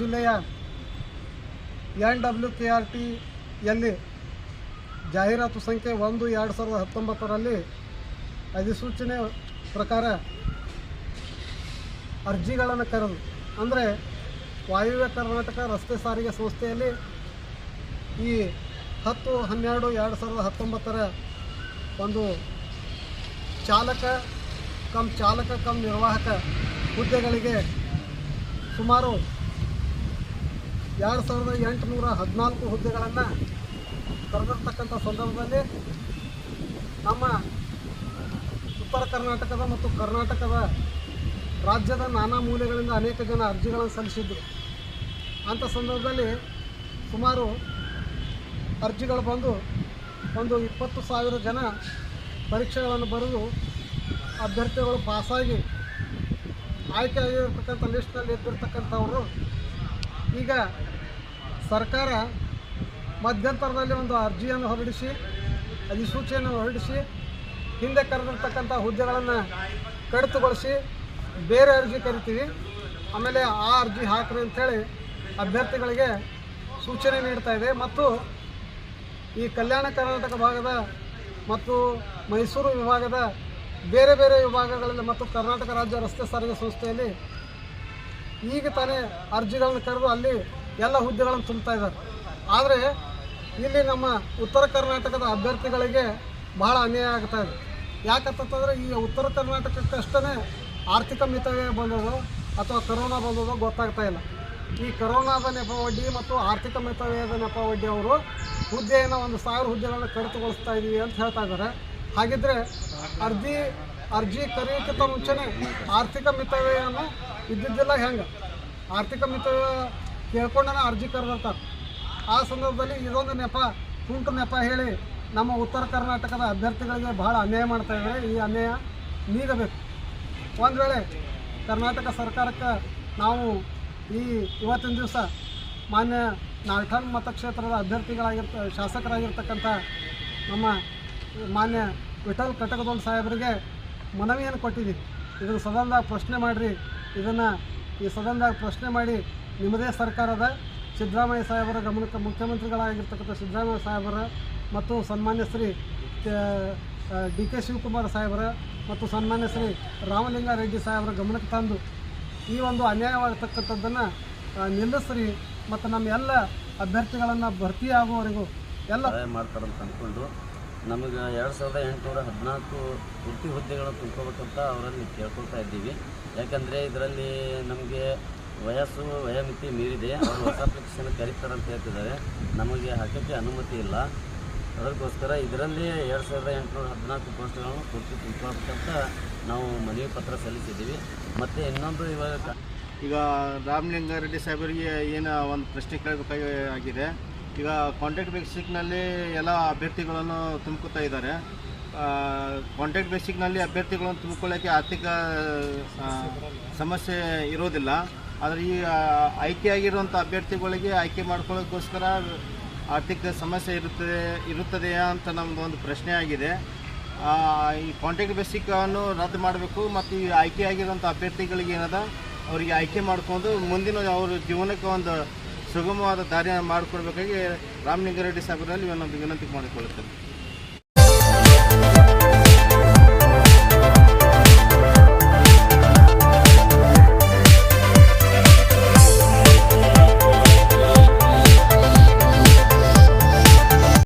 ಜಿಲ್ಲೆಯ N W K R ಟಿಯಲ್ಲಿ ಜಾಹೀರಾತು ಸಂಖ್ಯೆ ಒಂದು, ಎರಡು ಸಾವಿರದ ಹತ್ತೊಂಬತ್ತರಲ್ಲಿ ಅಧಿಸೂಚನೆ ಪ್ರಕಾರ ಅರ್ಜಿಗಳನ್ನು ಕರೆದು, ಅಂದರೆ ವಾಯುವ್ಯ ಕರ್ನಾಟಕ ರಸ್ತೆ ಸಾರಿಗೆ ಸಂಸ್ಥೆಯಲ್ಲಿ ಈ ಹತ್ತು, ಹನ್ನೆರಡು, ಎರಡು ಸಾವಿರದ ಹತ್ತೊಂಬತ್ತರ ಒಂದು ಚಾಲಕ ಕಮ್ ಚಾಲಕ ಕಮ್ ನಿರ್ವಾಹಕ ಹುದ್ದೆಗಳಿಗೆ ಸುಮಾರು ಎರಡು ಸಾವಿರದ ಎಂಟುನೂರ ಹದಿನಾಲ್ಕು ಹುದ್ದೆಗಳನ್ನು ಕರೆದಿರ್ತಕ್ಕಂಥ ಸಂದರ್ಭದಲ್ಲಿ ನಮ್ಮ ಉತ್ತರ ಕರ್ನಾಟಕದ ಮತ್ತು ಕರ್ನಾಟಕದ ರಾಜ್ಯದ ನಾನಾ ಮೂಲೆಗಳಿಂದ ಅನೇಕ ಜನ ಅರ್ಜಿಗಳನ್ನು ಸಲ್ಲಿಸಿದ್ದರು ಅಂಥ ಸಂದರ್ಭದಲ್ಲಿ ಸುಮಾರು ಅರ್ಜಿಗಳು ಬಂದು ಒಂದು ಇಪ್ಪತ್ತು ಸಾವಿರ ಜನ ಪರೀಕ್ಷೆಗಳನ್ನು ಬರೆದು ಅಭ್ಯರ್ಥಿಗಳು ಪಾಸಾಗಿ ಆಯ್ಕೆ ಆಗಿರ್ತಕ್ಕಂಥ ಲಿಸ್ಟ್ನಲ್ಲಿ ಇದ್ದಿರ್ತಕ್ಕಂಥವರು ಈಗ ಸರ್ಕಾರ ಮಧ್ಯಂತರದಲ್ಲಿ ಒಂದು ಅರ್ಜಿಯನ್ನು ಹೊರಡಿಸಿ, ಅಧಿಸೂಚನೆಯನ್ನು ಹೊರಡಿಸಿ, ಹಿಂದೆ ಕರೆದಿರ್ತಕ್ಕಂಥ ಹುದ್ದೆಗಳನ್ನು ಕಡಿತಗೊಳಿಸಿ ಬೇರೆ ಅರ್ಜಿ ಕರಿತೀವಿ. ಆಮೇಲೆ ಆ ಅರ್ಜಿ ಹಾಕ್ರಿ ಅಂಥೇಳಿ ಅಭ್ಯರ್ಥಿಗಳಿಗೆ ಸೂಚನೆ ನೀಡ್ತಾ ಇದೆ. ಮತ್ತು ಈ ಕಲ್ಯಾಣ ಕರ್ನಾಟಕ ಭಾಗದ ಮತ್ತು ಮೈಸೂರು ವಿಭಾಗದ ಬೇರೆ ಬೇರೆ ವಿಭಾಗಗಳಲ್ಲಿ ಮತ್ತು ಕರ್ನಾಟಕ ರಾಜ್ಯ ರಸ್ತೆ ಸಾರಿಗೆ ಸಂಸ್ಥೆಯಲ್ಲಿ ಈಗ ತಾನೇ ಅರ್ಜಿಗಳನ್ನು ಕರೆದು ಅಲ್ಲಿ ಎಲ್ಲ ಹುದ್ದೆಗಳನ್ನು ತುಂಬ್ತಾ ಇದ್ದಾರೆ. ಆದರೆ ಇಲ್ಲಿ ನಮ್ಮ ಉತ್ತರ ಕರ್ನಾಟಕದ ಅಭ್ಯರ್ಥಿಗಳಿಗೆ ಬಹಳ ಅನ್ಯಾಯ ಆಗ್ತಾ ಇದೆ. ಯಾಕಂತಂದ್ರೆ ಈ ಉತ್ತರ ಕರ್ನಾಟಕಕ್ಕಷ್ಟೇ ಆರ್ಥಿಕ ಮಿತವ್ಯಯ ಬಂದದೋ ಅಥವಾ ಕರೋನಾ ಬಂದದೋ ಗೊತ್ತಾಗ್ತಾ ಇಲ್ಲ. ಈ ಕರೋನಾದ ನೆಪ ಒಡ್ಡಿ ಮತ್ತು ಆರ್ಥಿಕ ಮಿತವ್ಯಯದ ನೆಪ ಒಡ್ಡಿ ಅವರು ಹುದ್ದೆಯನ್ನು ಒಂದು ಸಾವಿರ ಹುದ್ದೆಗಳನ್ನು ಕಡಿತಗೊಳಿಸ್ತಾ ಇದ್ದೀವಿ ಅಂತ ಹೇಳ್ತಾ ಇದ್ದಾರೆ. ಹಾಗಿದ್ರೆ ಅರ್ಜಿ ಅರ್ಜಿ ಕರೆಯೋಕ್ಕಿಂತ ಮುಂಚೆನೇ ಆರ್ಥಿಕ ಮಿತವ್ಯಯನ್ನು ಇದ್ದಿದ್ದಿಲ್ಲ ಹೆಂಗೆ? ಆರ್ಥಿಕ ಮಿತವ್ಯಯ ಕೇಳ್ಕೊಂಡೇ ಅರ್ಜಿ ಕರೆದಿರ್ತಾರೆ ಆ ಸಂದರ್ಭದಲ್ಲಿ ಇದೊಂದು ನೆಪ, ತುಂಟು ನೆಪ ಹೇಳಿ ನಮ್ಮ ಉತ್ತರ ಕರ್ನಾಟಕದ ಅಭ್ಯರ್ಥಿಗಳಿಗೆ ಬಹಳ ಅನ್ಯಾಯ ಮಾಡ್ತಾ ಇದ್ದಾರೆ. ಈ ಅನ್ಯಾಯ ನೀಗಬೇಕು. ಒಂದು ವೇಳೆ ಕರ್ನಾಟಕ ಸರ್ಕಾರಕ್ಕೆ ನಾವು ಈ ಇವತ್ತಿನ ದಿವಸ ಮಾನ್ಯ ನಾಲ್ಕನ್ ಮತಕ್ಷೇತ್ರದ ಅಭ್ಯರ್ಥಿಗಳಾಗಿರ್ತ, ಶಾಸಕರಾಗಿರ್ತಕ್ಕಂಥ ನಮ್ಮ ಮಾನ್ಯ ವಿಠಲ್ ಕಟಕದೋಳ್ ಸಾಹೇಬರಿಗೆ ಮನವಿಯನ್ನು ಕೊಟ್ಟಿದ್ದೀವಿ ಇದನ್ನು ಸದನದಾಗ ಪ್ರಶ್ನೆ ಮಾಡಿರಿ. ಇದನ್ನು ಈ ಸದನದಾಗ ಪ್ರಶ್ನೆ ಮಾಡಿ ನಿಮ್ಮದೇ ಸರ್ಕಾರದ ಸಿದ್ದರಾಮಯ್ಯ ಸಾಹೇಬರ ಗಮನಕ್ಕೆ ಮುಖ್ಯಮಂತ್ರಿಗಳಾಗಿರ್ತಕ್ಕಂಥ ಸಿದ್ದರಾಮಯ್ಯ ಸಾಹೇಬರ ಮತ್ತು ಸನ್ಮಾನ್ಯ ಶ್ರೀ ಡಿ ಕೆ ಶಿವಕುಮಾರ್ ಸಾಹೇಬರ ಮತ್ತು ಸನ್ಮಾನ್ಯ ಶ್ರೀ ರಾಮಲಿಂಗಾರೆಡ್ಡಿ ಸಾಹೇಬರ ಗಮನಕ್ಕೆ ತಂದು ಈ ಒಂದು ಅನ್ಯಾಯವಾಗಿರ್ತಕ್ಕಂಥದ್ದನ್ನು ನಿಲ್ಲಿಸ್ರಿ ಮತ್ತು ನಮ್ಮ ಎಲ್ಲ ಅಭ್ಯರ್ಥಿಗಳನ್ನು ಭರ್ತಿ ಆಗುವವರೆಗೂ ಎಲ್ಲ ಮಾಡ್ತಾರೆ ಮಾಡ್ತಾರಂತ ಅಂದ್ಕೊಂಡು ನಮಗೆ ಎರಡು ಸಾವಿರದ ಎಂಟುನೂರ ಹದಿನಾಲ್ಕು ವೃತ್ತಿ ಹುದ್ದೆಗಳನ್ನು ತುಂಬ್ಕೋಬೇಕಂತ ಅವರಲ್ಲಿ ಕೇಳ್ಕೊಳ್ತಾ ಇದ್ದೀವಿ. ಯಾಕಂದರೆ ಇದರಲ್ಲಿ ನಮಗೆ ವಯಸ್ಸು, ವಯೋಮಿತಿ ಮೀರಿದೆ. ಅವರು ಹೊಸ ಅಪ್ಲಿಕೇಶನ್ ಕರೀತಾರಂತ ಹೇಳ್ತಿದ್ದಾರೆ. ನಮಗೆ ಹಾಕೋಕ್ಕೆ ಅನುಮತಿ ಇಲ್ಲ. ಅದಕ್ಕೋಸ್ಕರ ಇದರಲ್ಲಿ ಎರಡು ಸಾವಿರದ ಎಂಟುನೂರ ಹದಿನಾಲ್ಕು ಪೋಸ್ಟ್ಗಳನ್ನು ಪೂರ್ತಿ ತುಂಬಬೇಕಂತ ನಾವು ಮನವಿ ಪತ್ರ ಸಲ್ಲಿಸಿದ್ದೀವಿ. ಮತ್ತು ಇನ್ನೊಂದು ಇವಾಗ ಈಗ ರಾಮಲಿಂಗಾರೆಡ್ಡಿ ಸಾಹೇಬರಿಗೆ ಏನು ಒಂದು ಪ್ರಶ್ನೆ ಕೇಳಬೇಕಾಗಿ ಆಗಿದೆ. ಈಗ ಕಾಂಟ್ಯಾಕ್ಟ್ ಬೇಸಿಕ್ನಲ್ಲಿ ಎಲ್ಲ ಅಭ್ಯರ್ಥಿಗಳನ್ನು ತುಂಬ್ಕೊತಾ ಇದ್ದಾರೆ. ಕಾಂಟ್ಯಾಕ್ಟ್ ಬೇಸಿಕ್ನಲ್ಲಿ ಅಭ್ಯರ್ಥಿಗಳನ್ನು ತುಂಬಿಕೊಳ್ಳೋಕ್ಕೆ ಆರ್ಥಿಕ ಸಮಸ್ಯೆ ಇರೋದಿಲ್ಲ. ಆದರೆ ಈ ಆಯ್ಕೆ ಆಗಿರುವಂಥ ಅಭ್ಯರ್ಥಿಗಳಿಗೆ ಆಯ್ಕೆ ಮಾಡ್ಕೊಳ್ಳೋಕ್ಕೋಸ್ಕರ ಆರ್ಥಿಕ ಸಮಸ್ಯೆ ಇರುತ್ತದೆ, ಇರುತ್ತದೆಯಾ ಅಂತ ನಮ್ಮದು ಒಂದು ಪ್ರಶ್ನೆ ಆಗಿದೆ. ಈ ಕಾಂಟ್ಯಾಕ್ಟ್ ಬೇಸಿಕನ್ನು ರದ್ದು ಮಾಡಬೇಕು ಮತ್ತು ಈ ಆಯ್ಕೆಯಾಗಿರುವಂಥ ಅಭ್ಯರ್ಥಿಗಳಿಗೆ ಏನದ, ಅವರಿಗೆ ಆಯ್ಕೆ ಮಾಡಿಕೊಂಡು ಮುಂದಿನ ಅವ್ರ ಜೀವನಕ್ಕೆ ಒಂದು ಸುಗಮವಾದ ದಾರಿಯನ್ನು ಮಾಡಿಕೊಡ್ಬೇಕಾಗಿ ರಾಮಲಿಂಗಾರೆಡ್ಡಿ ಸಾಹೇಬರಲ್ಲಿ ಒಂದು ವಿನಂತಿ ಮಾಡಿಕೊಳ್ಳುತ್ತೇನೆ.